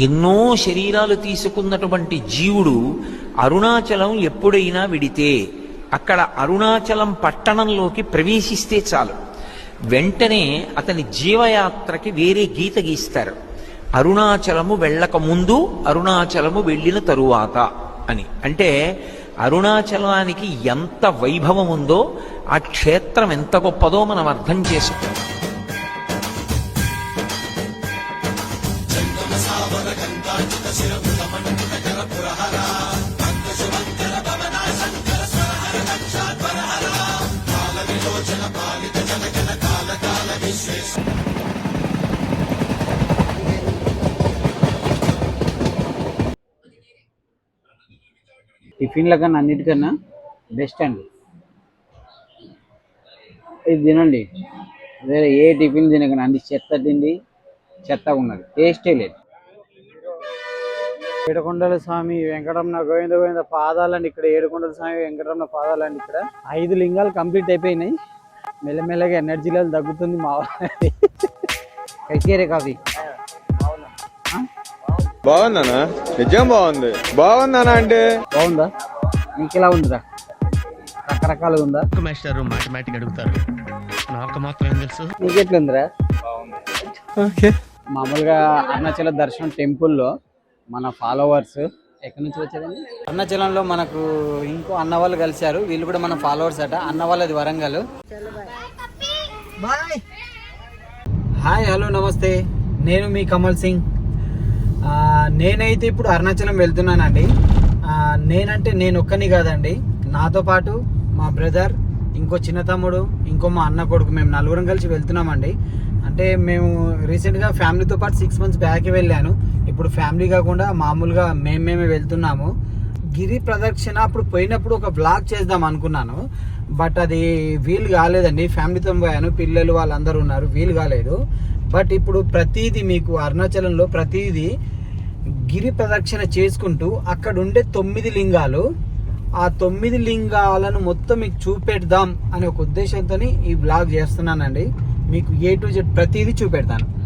ఎన్నో శరీరాలు తీసుకున్నటువంటి జీవుడు అరుణాచలం ఎప్పుడైనా విడితే అక్కడ అరుణాచలం పట్టణంలోకి ప్రవేశిస్తే చాలు. వెంటనే అతని జీవయాత్రకి వేరే గీత గీస్తారు. అరుణాచలము వెళ్ళక ముందు అరుణాచలము వెళ్ళిన తరువాత అని. అంటే అరుణాచలానికి ఎంత వైభవం ఉందో ఆ క్షేత్రం ఎంత గొప్పదో మనం అర్థం చేసుకుంటాం టిఫిన్ల కన్నా అన్నిటికన్నా బెస్ట్ అండి. ఇది తినండి. వేరే ఏ టిఫిన్ తినకండి అన్ని చెత్త తిండి చెత్తగా ఉన్నది. టేస్టే లేదు. ఏడుకొండల స్వామి వెంకటరమణ గోవింద గోవింద పాదాలండి ఇక్కడ. ఏడుకొండల స్వామి వెంకటరమణ పాదాలండి ఇక్కడ. ఐదు లింగాలు కంప్లీట్ అయిపోయినాయి. మెల్లమెల్లగా ఎనర్జీ లెవెల్ తగ్గుతుంది మా కైకేరే కాఫీ. బాగుందనా నిజం బాగుంది. బాగుందనా అంటే? బాగుందా? నీకు ఎలా ఉందిరా? రకరకాలుగా ఉందా? మాస్టర్ మాథమెటిక్ అడుగుతారు. నాకు మాత్రం ఏం తెలుసు? నీకెట్లుందిరా? మామూలుగా అరుణాచల దర్శనం టెంపుల్లో మన ఫాలోవర్స్ ఎక్కడి నుంచి వచ్చారండి? అరుణాచలంలో మనకు ఇంకో అన్న వాళ్ళు కలిశారు. వీళ్ళు కూడా మన ఫాలోవర్స్ అట. అన్న వాళ్ళది వరంగల్. బాయ్ హాయ్ హలో నమస్తే. నేను మీ కమల్ సింగ్. నేనైతే ఇప్పుడు అరుణాచలం వెళ్తున్నానండి. నేనంటే నేను ఒక్కని కాదండి. నాతో పాటు మా బ్రదర్ ఇంకో చిన్న తమ్ముడు ఇంకో మా అన్న కొడుకు మేము నలుగురం కలిసి వెళ్తున్నామండి. అంటే మేము రీసెంట్గా ఫ్యామిలీతో పాటు సిక్స్ మంత్స్ బ్యాక్ వెళ్ళాను. ఇప్పుడు ఫ్యామిలీ కాకుండా మామూలుగా మేము మేమే వెళ్తున్నాము. గిరి ప్రదక్షిణ అప్పుడు పోయినప్పుడు ఒక బ్లాగ్ చేద్దాం అనుకున్నాను. బట్ అది వీలు కాలేదండి. ఫ్యామిలీతో పోయాను. పిల్లలు వాళ్ళందరూ ఉన్నారు. వీలు కాలేదు. బట్ ఇప్పుడు ప్రతిదీ మీకు అరుణాచలంలో ప్రతిదీ గిరి ప్రదక్షిణ చేసుకుంటూ అక్కడ ఉండే తొమ్మిది లింగాలు. ఆ తొమ్మిది లింగాలను మొత్తం మీకు చూపెడదాం అనే ఒక ఉద్దేశంతో ఈ బ్లాగ్ చేస్తున్నానండి. మీకు ఏ టు జెడ్ ప్రతిదీ చూపెడతాను.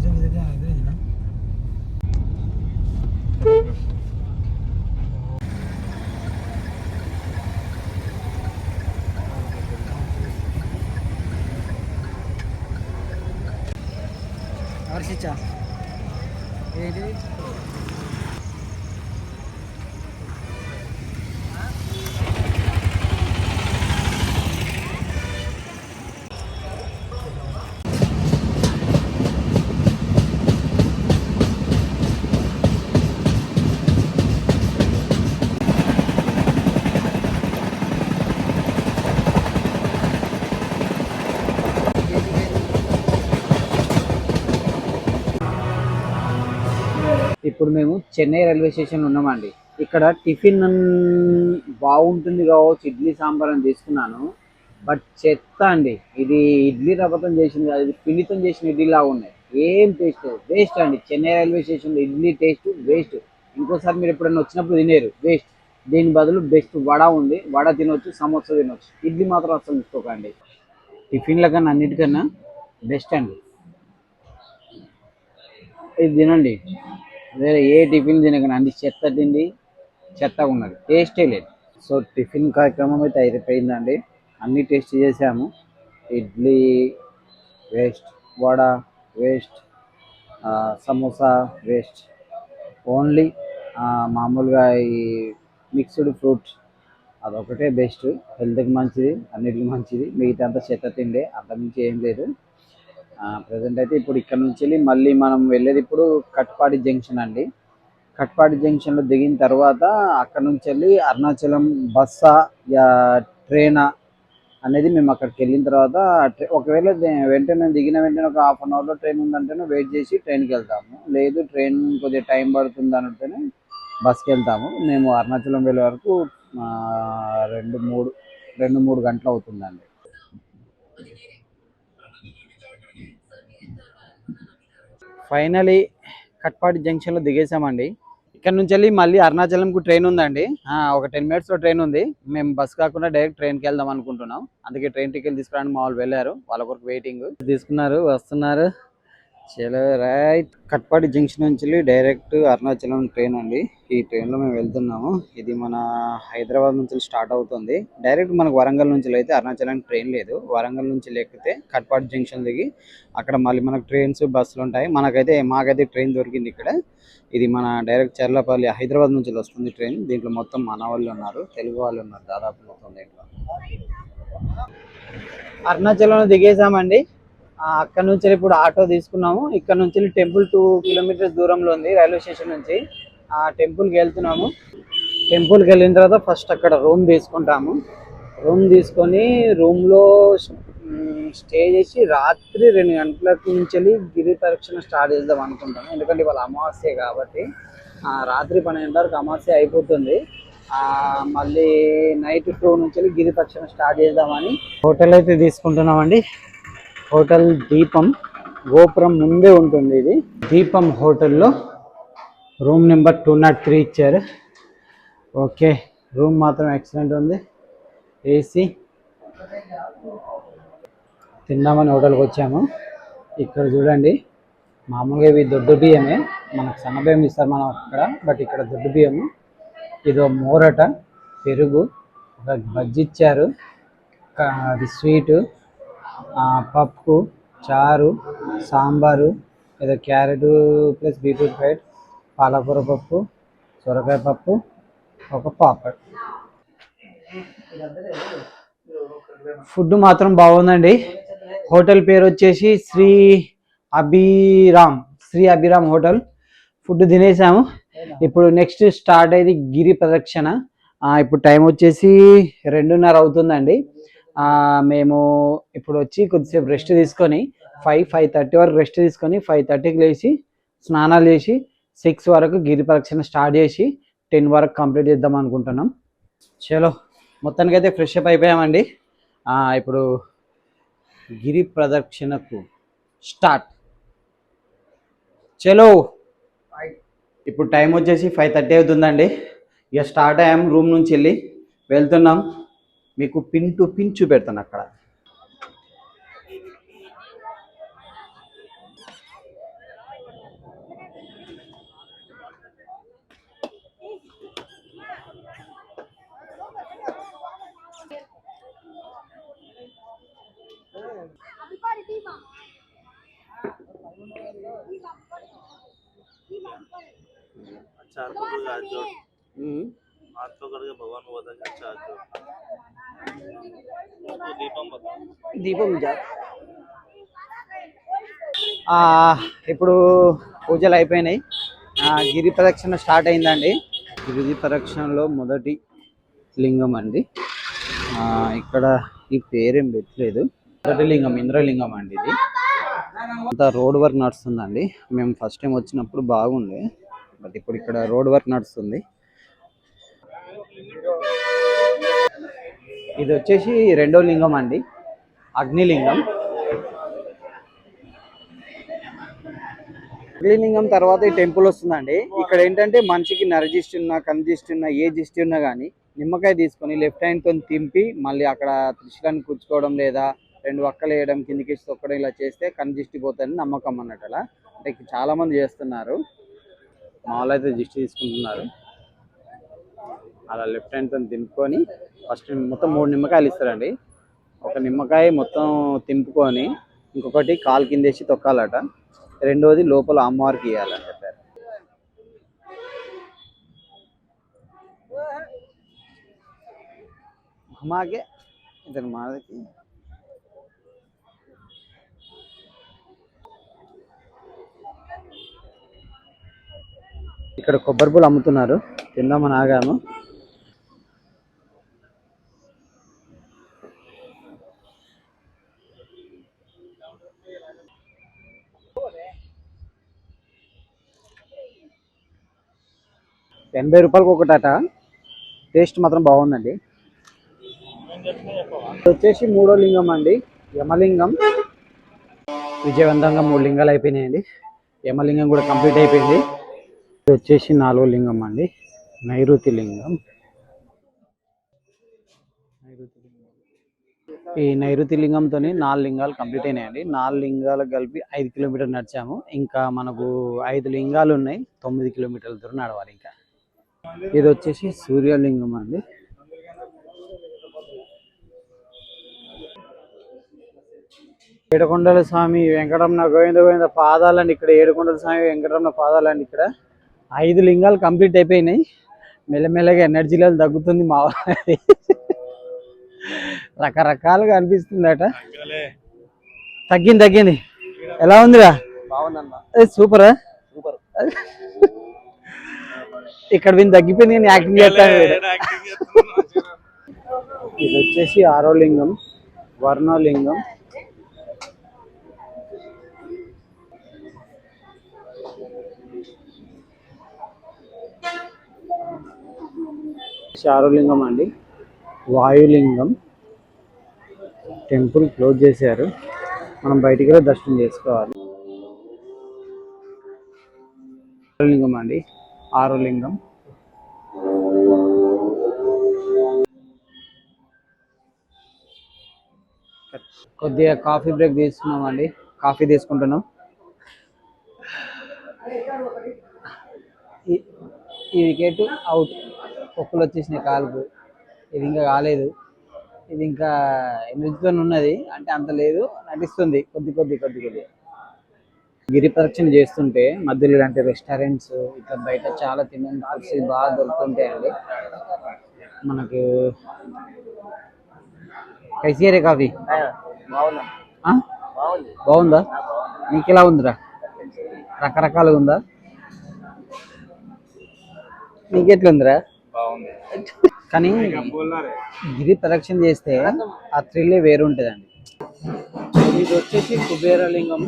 정상이 되지 않아야 되나? 아시죠? 얘들 ఇప్పుడు మేము చెన్నై రైల్వే స్టేషన్ ఉన్నామండి. ఇక్కడ టిఫిన్ బాగుంటుంది కావచ్చు ఇడ్లీ సాంబార్ అని తీసుకున్నాను. బట్ చెత్త అండి. ఇది ఇడ్లీ రవ్వతం చేసింది కాదు ఇది పిండితం చేసిన ఇడ్లీ లాగా ఉన్నాయి. ఏం టేస్ట్ వేస్ట్ అండి. చెన్నై రైల్వే స్టేషన్లో ఇడ్లీ టేస్ట్ వేస్ట్ ఇంకోసారి మీరు ఎప్పుడైనా వచ్చినప్పుడు తినేరు. వేస్ట్ దీని బదులు బెస్ట్ వడ ఉంది. వడ తినొచ్చు సమోసా తినొచ్చు. ఇడ్లీ మాత్రం అసలు తీసుకోకండి టిఫిన్ల కన్నా అన్నిటికన్నా బెస్ట్ అండి. ఇది తినండి. వేరే ఏ టిఫిన్ తినకండి అన్ని చెత్త తిండి చెత్తగా ఉన్నది. టేస్టే లేదు. సో టిఫిన్ కార్యక్రమం అయితే అయిపోయిందండి అన్ని టేస్ట్ చేసాము. Idli waste vada waste samosa waste. Only మామూలుగా ఈ మిక్స్డ్ ఫ్రూట్ అదొకటే బెస్ట్. హెల్త్కి మంచిది అన్నిటికి మంచిది. మిగతా అంతా చెత్త తిండే అంతమించి ఏం లేదు. ప్రజెంట్ అయితే ఇప్పుడు ఇక్కడ నుంచి వెళ్ళి మళ్ళీ మనం వెళ్ళేది ఇప్పుడు కట్పాడి జంక్షన్ అండి. కట్పాడి జంక్షన్లో దిగిన తర్వాత అక్కడ నుంచి వెళ్ళి అరుణాచలం బస్సా యా ట్రైనా అనేది మేము అక్కడికి వెళ్ళిన తర్వాత ట్రై- ఒకవేళ వెంటనే దిగిన వెంటనే ఒక హాఫ్ అన్ అవర్లో ట్రైన్ ఉందంటేనే వెయిట్ చేసి ట్రైన్కి వెళ్తాము. లేదు ట్రైన్ కొద్దిగా టైం పడుతుంది అంటేనే బస్కి వెళ్తాము. మేము అరుణాచలం వెళ్ళే వరకు రెండు మూడు రెండు మూడు గంటలు అవుతుందండి. ఫైనలీ కట్పాటి జంక్షన్లో దిగేసామండి. ఇక్కడ నుంచి వెళ్ళి మళ్ళీ అరుణాచలంకు ట్రైన్ ఉందండి. ఒక టెన్ మినిట్స్లో ట్రైన్ ఉంది. మేము బస్ కాకుండా డైరెక్ట్ ట్రైన్కి వెళ్దాం అనుకుంటున్నాం. అందుకే ట్రైన్ టికెట్ తీసుకురావడానికి మా వాళ్ళు వెళ్ళారు. వాళ్ళ కొరకు వెయిటింగ్. తీసుకున్నారు వస్తున్నారు. చలో రైట్ కట్పాటి జంక్షన్ నుంచి డైరెక్ట్ అరుణాచలం ట్రైన్ అండి. ఈ ట్రైన్లో మేము వెళ్తున్నాము. ఇది మన హైదరాబాద్ నుంచి స్టార్ట్ అవుతుంది. డైరెక్ట్ మనకు వరంగల్ నుంచి అయితే అరుణాచలానికి ట్రైన్ లేదు. వరంగల్ నుంచి లేకపోతే కట్పాటి జంక్షన్ దిగి అక్కడ మళ్ళీ మనకు ట్రైన్స్ బస్సులు ఉంటాయి. మనకైతే మాకైతే ట్రైన్ దొరికింది ఇక్కడ. ఇది మన డైరెక్ట్ చర్లపల్లి హైదరాబాద్ నుంచి వస్తుంది ట్రైన్ దీంట్లో మొత్తం మన వాళ్ళు ఉన్నారు. తెలుగు వాళ్ళు ఉన్నారు. దాదాపు మొత్తం దీంట్లో. అరుణాచలంలో దిగేసామండి అక్కడ నుంచి ఇప్పుడు ఆటో తీసుకున్నాము. ఇక్కడ నుంచి టెంపుల్ టూ కిలోమీటర్స్ దూరంలో ఉంది రైల్వే స్టేషన్ నుంచి. ఆ టెంపుల్కి వెళ్తున్నాము. టెంపుల్కి వెళ్ళిన తర్వాత ఫస్ట్ అక్కడ రూమ్ తీసుకుంటాము. రూమ్ తీసుకొని రూమ్లో స్టే చేసి రాత్రి రెండు గంటలకు నుంచి వెళ్ళి గిరి ప్రదక్షిణ స్టార్ట్ చేద్దాం అనుకుంటాను ఎందుకంటే ఇవాళ అమావాస్య కాబట్టి రాత్రి పన్నెండు వరకు అమావాస్య అయిపోతుంది. ఆ, మళ్ళీ నైట్ టూ నుంచి వెళ్ళి గిరి ప్రదక్షిణ స్టార్ట్ చేద్దామని హోటల్ అయితే తీసుకుంటున్నామండి. హోటల్ దీపం గోపురం ముందే ఉంటుంది ఇది. దీపం హోటల్లో room number two naught three ఇచ్చారు. ఓకే రూమ్ మాత్రం ఎక్సలెంట్ ఉంది. ఏసీ. తిందామని హోటల్కి వచ్చాము. ఇక్కడ చూడండి మామూలుగా ఇవి దొడ్డు బియ్యమే. మనకు సన్న బియ్యం ఇస్తారు మనం అక్కడ బట్ ఇక్కడ దొడ్డు బియ్యము. ఇదో మోరట పెరుగు ఒక బజ్జి ఇచ్చారు. అది స్వీటు. పప్పు చారు సాంబారు ఏదో క్యారెట్ ప్లస్ బీట్రూట్ ఫ్రైడ్ పాలకూర పప్పు సొరకాయ పప్పు ఒక పాపడ్. ఫుడ్ మాత్రం బాగుందండి. హోటల్ పేరు వచ్చేసి శ్రీ అభిరామ్ శ్రీ అభిరామ్ హోటల్. ఫుడ్ తినేసాము. ఇప్పుడు నెక్స్ట్ స్టార్ట్ అయ్యేది గిరి ప్రదక్షిణ. ఇప్పుడు టైం వచ్చేసి రెండున్నర అవుతుందండి. మేము ఇప్పుడు వచ్చి కొద్దిసేపు రెస్ట్ తీసుకొని ఫైవ్ ఫైవ్ థర్టీ వరకు రెస్ట్ తీసుకొని ఫైవ్ థర్టీకి లేచి స్నానాలు చేసి సిక్స్ వరకు గిరి ప్రదక్షిణ స్టార్ట్ చేసి టెన్ వరకు కంప్లీట్ చేద్దాం అనుకుంటున్నాం. చలో మొత్తానికి అయితే ఫ్రెష్ అప్ అయిపోయామండి ఇప్పుడు గిరి ప్రదక్షిణకు స్టార్ట్ చలో ఇప్పుడు టైం వచ్చేసి ఫైవ్ థర్టీ అవుతుందండి. ఇక స్టార్ట్ అయ్యాం రూమ్ నుంచి వెళ్ళి వెళ్తున్నాం. మీకు పిన్ టు పిన్ చూపెడతాను అక్కడ अच्छा हाथ पकड़ के हाथ जोड़ हाथ पकड़ के भगवान को बता के अच्छा हाथ जोड़ उसको दीपम बता దీపం ఆ, ఇప్పుడు పూజలు అయిపోయినాయి. ఆ, గిరి ప్రదక్షిణ స్టార్ట్ అయిందండి. గిరి ప్రదక్షిణలో మొదటి లింగం అండి. ఆ, ఇక్కడ ఈ పేరేం పెట్టలేదు. మొదటి లింగం ఇంద్రలింగం అండి ఇది. అంత రోడ్ వర్క్ నడుస్తుందండి. మేము ఫస్ట్ టైం వచ్చినప్పుడు బాగుండే. బట్ ఇప్పుడు ఇక్కడ రోడ్ వర్క్ నడుస్తుంది. ఇది వచ్చేసి రెండో లింగం అండి. అగ్నిలింగం. అగ్నిలింగం తర్వాత ఈ టెంపుల్ వస్తుందండి. ఇక్కడ ఏంటంటే మనిషికి నరజిస్ట్ ఉన్నా కన్జిస్ట్ ఉన్నా ఏ జిస్ట్ ఉన్నా కానీ నిమ్మకాయ తీసుకొని లెఫ్ట్ హ్యాండ్తో తింపి మళ్ళీ అక్కడ త్రిశులాన్ని కూర్చుకోవడం లేదా రెండు వక్కలు వేయడం కిందికి తొక్కడం ఇలా చేస్తే కన్జిస్ట్ పోతుందని నమ్మకం అన్నట్టు అలా. అంటే చాలా మంది చేస్తున్నారు. మా అయితే జిస్ట్ తీసుకుంటున్నారు. అలా లెఫ్ట్ హ్యాండ్తో దింపుకొని ఫస్ట్ మొత్తం మూడు నిమ్మకాయలు ఇస్తారండి. ఒక నిమ్మకాయ మొత్తం తింపుకొని ఇంకొకటి కాలు కిందేసి తొక్కాలట. రెండోది లోపల అమ్మవారికి ఇవ్వాలని చెప్పారు. మాకే ఇతను మాదకి. ఇక్కడ కొబ్బరి పూలు అమ్ముతున్నారు. తిందామని ఆగాము. ఎనభై రూపాయలకి ఒకటట. టేస్ట్ మాత్రం బాగుందండి. వచ్చేసి మూడో లింగం అండి. యమలింగం. విజయవంతంగా మూడు లింగాలు అయిపోయినాయండి. యమలింగం కూడా కంప్లీట్ అయిపోయింది. ఇది వచ్చేసి నాలుగో లింగం అండి. నైరుతి లింగం. ఈ నైరుతి లింగంతో నాలుగు లింగాలు కంప్లీట్ అయినాయండి. నాలుగు లింగాలు కలిపి ఐదు కిలోమీటర్లు నడిచాము. ఇంకా మనకు ఐదు లింగాలు ఉన్నాయి. తొమ్మిది కిలోమీటర్ల దూరం నడవాలి ఇంకా. ఇది వచ్చేసి సూర్యలింగం అండి. ఏడుకొండల స్వామి వెంకటరమణ గోవింద గోవింద పాదాలండి ఇక్కడ. ఏడుకొండల స్వామి వెంకటరమణ పాదాలండి ఇక్కడ. ఐదు లింగాలు కంప్లీట్ అయిపోయినాయి. మెల్లమెల్లగా ఎనర్జీ లెవెల్ తగ్గుతుంది మా. రకరకాలుగా అనిపిస్తుందట. తగ్గింది తగ్గింది. ఎలా ఉందిరా? బాగుందన్న. సూపరా? సూపర్. ఇక్కడ వీళ్ళు తగ్గిపోయింది కానీ యాక్టింగ్ చేస్తాను. ఇది వచ్చేసి ఆరో లింగం వర్ణలింగం చారులింగం అండి. వాయులింగం. టెంపుల్ క్లోజ్ చేశారు. మనం బయటికి వెళ్ళి దర్శనం చేసుకోవాలి. లింగం అండి. ఆరో లింగం కొద్దిగా కాఫీ బ్రేక్ తీసుకున్నాం అండి కాఫీ తీసుకుంటున్నాం. ఈ- వికెట్ అవుట్. ఒక్కలు వచ్చేసినాయి కాలుకు. ఇది ఇంకా కాలేదు. ఇది ఇంకా ఎనర్జీతో ఉన్నది. అంటే అంత లేదు. నటిస్తుంది. కొద్ది కొద్ది కొద్ది కొద్ది. గిరి ప్రదక్షిణ చేస్తుంటే మధ్యలో ఇలాంటి రెస్టారెంట్స్ ఇట్లా బయట చాలా తినని ఫుడ్స్ బాగా దొరుకుతుంటాయండి. మనకు కైసీరే కాఫీ? బాగుందా. నీకు ఎలా ఉందిరా? రకరకాలుగా ఉందా? నీకెట్లుందిరా కానీ గిరి ప్రదక్షిణ చేస్తే ఆ థ్రిల్లే వేరు ఉంటుందండి ఇది వచ్చేసి కుబేరలింగం.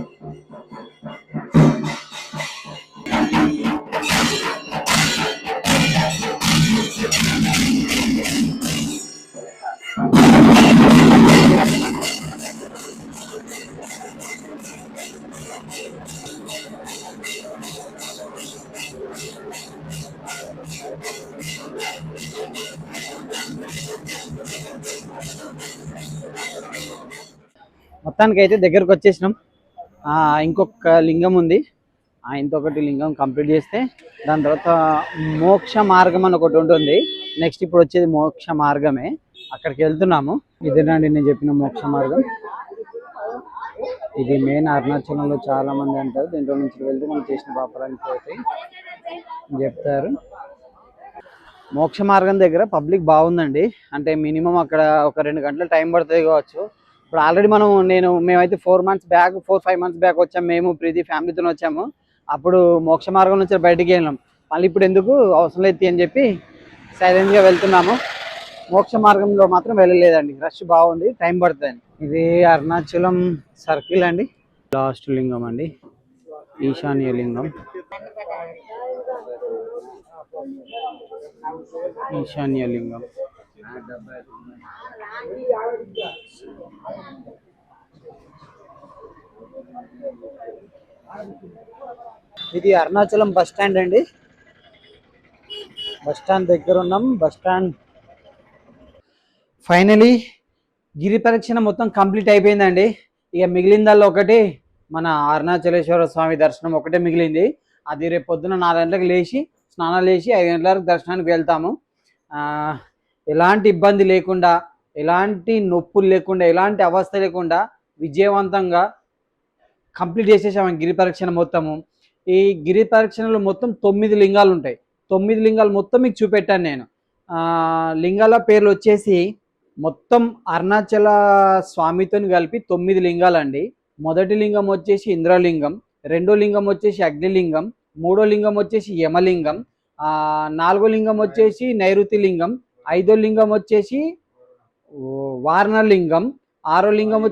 మొత్తానికి అయితే దగ్గరకు వచ్చేసినాం ఆ, ఇంకొక లింగం ఉంది. ఆ ఇంకొకటి లింగం కంప్లీట్ చేస్తే దాని తర్వాత మోక్ష మార్గం అని ఒకటి ఉంటుంది. నెక్స్ట్ ఇప్పుడు వచ్చేది మోక్ష మార్గమే. అక్కడికి వెళ్తున్నాము. ఇదేనండి నేను చెప్పిన మోక్ష మార్గం. ఇది మెయిన్ అరుణాచలంలో చాలా మంది అంటారు. దీంట్లో నుంచి వెళ్తే మనం చేసిన పాపరానికి పోతే అని చెప్తారు. మోక్ష మార్గం దగ్గర పబ్లిక్ బాగుందండి. అంటే మినిమం అక్కడ ఒక రెండు గంటల టైం పడుతుంది కావచ్చు. ఇప్పుడు ఆల్రెడీ మనం నేను మేమైతే four months back four five months back వచ్చాము మేము ప్రీతి ఫ్యామిలీతో వచ్చాము. అప్పుడు మోక్ష మార్గం నుంచి బయటికి వెళ్ళినాం మళ్ళీ ఇప్పుడు ఎందుకు అవసరం లేదు అని చెప్పి సైలెంట్గా వెళ్తున్నాము. మోక్ష మార్గంలో మాత్రం వెళ్ళలేదండి. రష్ బాగుంది టైం పడుతుంది. ఇది అరుణాచలం సర్కిల్ అండి. లాస్ట్ లింగం అండి. ఈశాన్య లింగం. ఈశాన్య లింగం. ఇది అరుణాచలం బస్ స్టాండ్ అండి. బస్ స్టాండ్ దగ్గర ఉన్నాం. బస్ స్టాండ్ ఫైనలీ గిరి ప్రదక్షిణ మొత్తం కంప్లీట్ అయిపోయిందండి. ఇక మిగిలిందల్లా ఒకటి మన అరుణాచలేశ్వర స్వామి దర్శనం ఒకటే మిగిలింది. అది రేపు పొద్దున నాలుగు గంటలకు లేచి స్నానాలు చేసి ఐదు గంటల వరకు దర్శనానికి వెళ్తాము. ఎలాంటి ఇబ్బంది లేకుండా ఎలాంటి నొప్పులు లేకుండా ఎలాంటి అవస్థ లేకుండా విజయవంతంగా కంప్లీట్ చేసేసాము గిరి పరీక్షణ మొత్తము. ఈ గిరి ప్రదక్షిణలో మొత్తం తొమ్మిది లింగాలు ఉంటాయి. తొమ్మిది లింగాలు మొత్తం మీకు చూపెట్టాను నేను. లింగాల పేర్లు వచ్చేసి మొత్తం అరుణాచల స్వామితో కలిపి తొమ్మిది లింగాలండి. మొదటి లింగం వచ్చేసి ఇంద్రలింగం రెండో లింగం వచ్చేసి అగ్నిలింగం మూడో లింగం వచ్చేసి యమలింగం నాలుగో లింగం వచ్చేసి నైరుతి లింగం ఐదో లింగం వచ్చేసి వార్ణలింగం ఆరో లింగం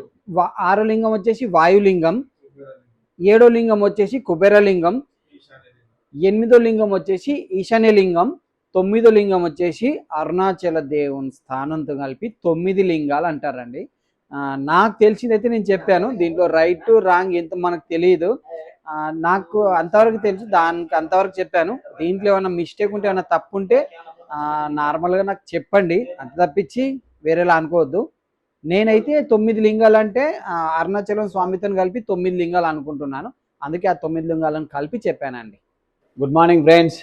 ఆరో లింగం వచ్చేసి వాయులింగం ఏడో లింగం వచ్చేసి కుబేరలింగం ఎనిమిదో లింగం వచ్చేసి ఈశాన్య లింగం తొమ్మిదో లింగం వచ్చేసి అరుణాచల దేవుని స్థానంతో కలిపి తొమ్మిది లింగాలు అంటారండి. నాకు తెలిసిందైతే నేను చెప్పాను దీంట్లో రైట్ రాంగ్ ఎంత మనకు తెలియదు నాకు అంతవరకు తెలుసు దానికి అంతవరకు చెప్పాను. దీంట్లో ఏమైనా మిస్టేక్ ఉంటే ఏమైనా తప్పు ఉంటే నార్మల్గా నాకు చెప్పండి. అంత తప్పించి వేరేలా అనుకోవద్దు. నేనైతే తొమ్మిది లింగాలు అంటే అరుణాచలం స్వామితో కలిపి తొమ్మిది లింగాలు అనుకుంటున్నాను. అందుకే ఆ తొమ్మిది లింగాలను కలిపి చెప్పానండి. గుడ్ మార్నింగ్ ఫ్రెండ్స్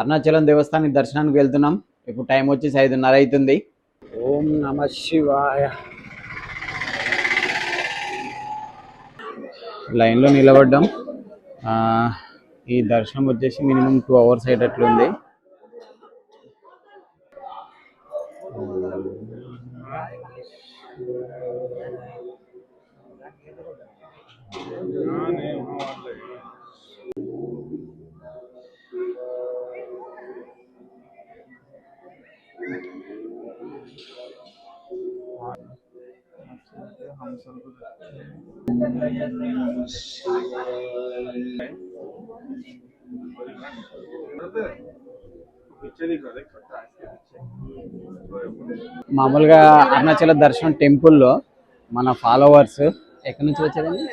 అరుణాచలం దేవస్థానం దర్శనానికి వెళ్తున్నాం. ఇప్పుడు టైం వచ్చేసి ఐదున్నర అవుతుంది. ఓం నమ శివాయ. లైన్లో నిలబడ్డాం. ఆ, ఈ దర్శనం వచ్చేసి మినిమం టూ అవర్స్ అయ్యేటట్లుంది మామూలుగా అరుణాచల దర్శనం టెంపుల్లో మన ఫాలోవర్స్ ఎక్కడి నుంచి వచ్చారండి?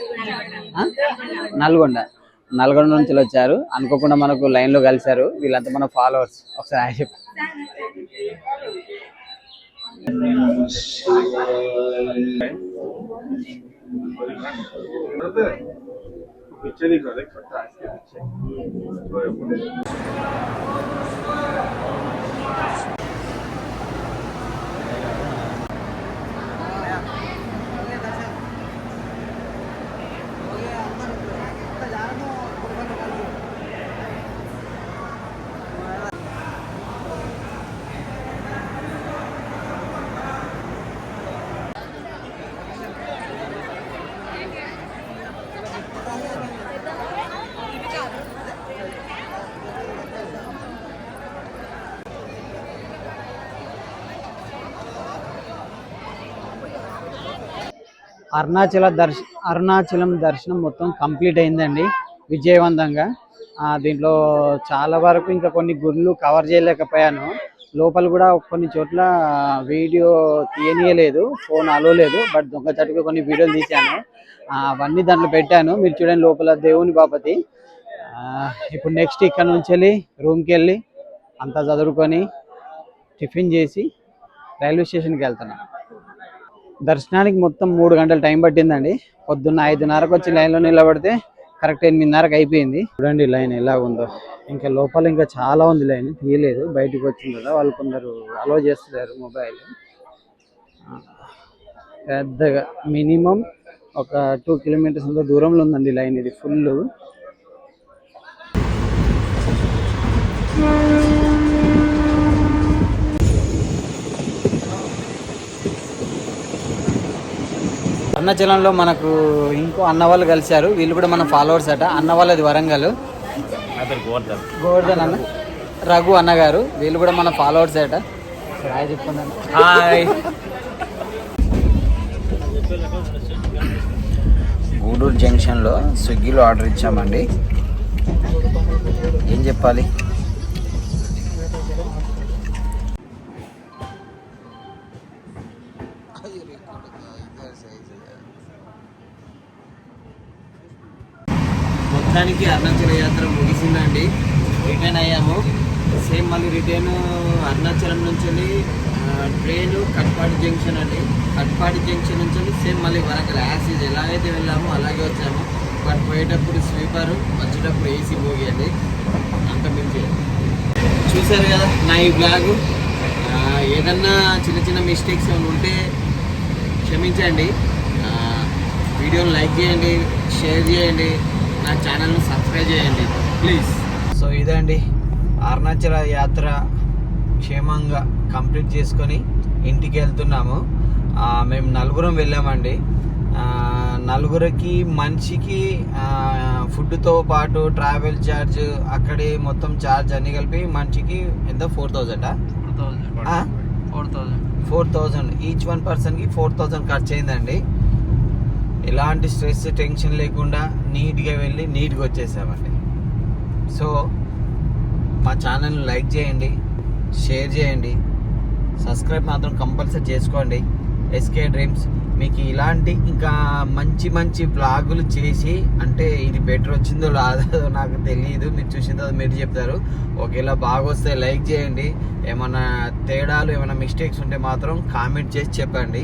నల్గొండ. నల్గొండ నుంచి వచ్చారు. అనుకోకుండా మనకు లైన్లో కలిశారు. వీళ్ళంతా మన ఫాలోవర్స్. ఒకసారి హాయ్ చెప్పు అరుణాచల దర్శ అరుణాచలం దర్శనం మొత్తం కంప్లీట్ అయిందండి. విజయవంతంగా. ఆ, దీంట్లో చాలా వరకు ఇంకా కొన్ని గుళ్ళు కవర్ చేయలేకపోయాను. లోపల కూడా కొన్ని చోట్ల వీడియో తీయనీయలేదు ఫోన్ అలవలేదు బట్ దొంగ చటుకు కొన్ని వీడియోలు తీశాను. అవన్నీ దాంట్లో పెట్టాను. మీరు చూడండి లోపల దేవుని బాపతి. ఇప్పుడు నెక్స్ట్ ఇక్కడ నుంచి వెళ్ళి రూమ్కి వెళ్ళి అంతా చదువుకొని టిఫిన్ చేసి రైల్వే స్టేషన్కి వెళ్తున్నాను. దర్శనానికి మొత్తం మూడు గంటల టైం పట్టిందండి. పొద్దున్న ఐదున్నరకు వచ్చి లైన్లో నిలబడితే కరెక్ట్ ఎనిమిదిన్నరకు అయిపోయింది. చూడండి లైన్ ఎలా ఉందో. ఇంకా లోపల ఇంకా చాలా ఉంది లైన్ తీయలేదు. బయటకు వచ్చింది కదా వాళ్ళు కొందరు అలో చేస్తున్నారు మొబైల్ పెద్దగా మినిమం ఒక టూ కిలోమీటర్స్ అంత దూరంలో ఉందండి లైన్ ఇది ఫుల్ అరుణాచలంలో మనకు ఇంకో అన్న వాళ్ళు కలిశారు. వీళ్ళు కూడా మన ఫాలోవర్స్ అట. అన్న వాళ్ళది వరంగల్ గోవర్ధన్. అన్న. రఘు అన్నగారు. వీళ్ళు కూడా మన ఫాలోవర్స్ అట. హాయ్ చెప్పుకున్నాను హాయ్. గూడూరు జంక్షన్లో స్విగ్గీలో ఆర్డర్ ఇచ్చామండి. ఏం చెప్పాలి? మొత్తానికి అరుణాచల యాత్ర ముగిసిందండి. రిటర్న్ అయ్యాము. సేమ్ మళ్ళీ రిటర్న్ అరుణాచలం నుంచి వెళ్ళి ట్రైన్ కట్పాడి జంక్షన్ అండి. కట్పాడి జంక్షన్ నుంచి సేమ్ మళ్ళీ వరంగల్. యాసిడ్ అయితే వెళ్ళామో అలాగే వచ్చాము. బట్ పోయేటప్పుడు స్లీపర్ వచ్చేటప్పుడు ఏసీ బోగి అండి. అంత మించి చూసారు కదా నా ఈ బ్లాగు. ఏదన్నా చిన్న చిన్న మిస్టేక్స్ ఏమైనా ఉంటే క్షమించండి. వీడియోని లైక్ చేయండి షేర్ చేయండి. నా ఛానల్ని సబ్స్క్రైబ్ చేయండి ప్లీజ్ సో ఇదండి. అరుణాచల యాత్ర క్షేమంగా కంప్లీట్ చేసుకొని ఇంటికి వెళ్తున్నాము. మేము నలుగురం వెళ్ళామండి. నలుగురికి మనిషికి ఫుడ్తో పాటు ట్రావెల్ ఛార్జ్ అక్కడే మొత్తం ఛార్జ్ అన్ని కలిపి మనిషికి ఎంత? Four థౌజండా? Four thousand four thousand. Each one పర్సన్కి ఫోర్ థౌజండ్ ఖర్చు అయిందండి ఎలాంటి స్ట్రెస్ టెన్షన్ లేకుండా నీట్గా వెళ్ళి నీట్గా వచ్చేసామండి. సో మా ఛానల్ని లైక్ చేయండి షేర్ చేయండి సబ్స్క్రైబ్ మాత్రం కంపల్సరీ చేసుకోండి. ఎస్కే డ్రీమ్స్ మీకు ఇలాంటి ఇంకా మంచి మంచి బ్లాగులు చేసి అంటే ఇది బెటర్ వచ్చిందో రాదో నాకు తెలియదు మీరు చూసిన తర్వాత మీరు చెప్తారు. ఒకవేళ బాగా వస్తే లైక్ చేయండి. ఏమైనా తేడాలు ఏమైనా మిస్టేక్స్ ఉంటే మాత్రం కామెంట్ చేసి చెప్పండి.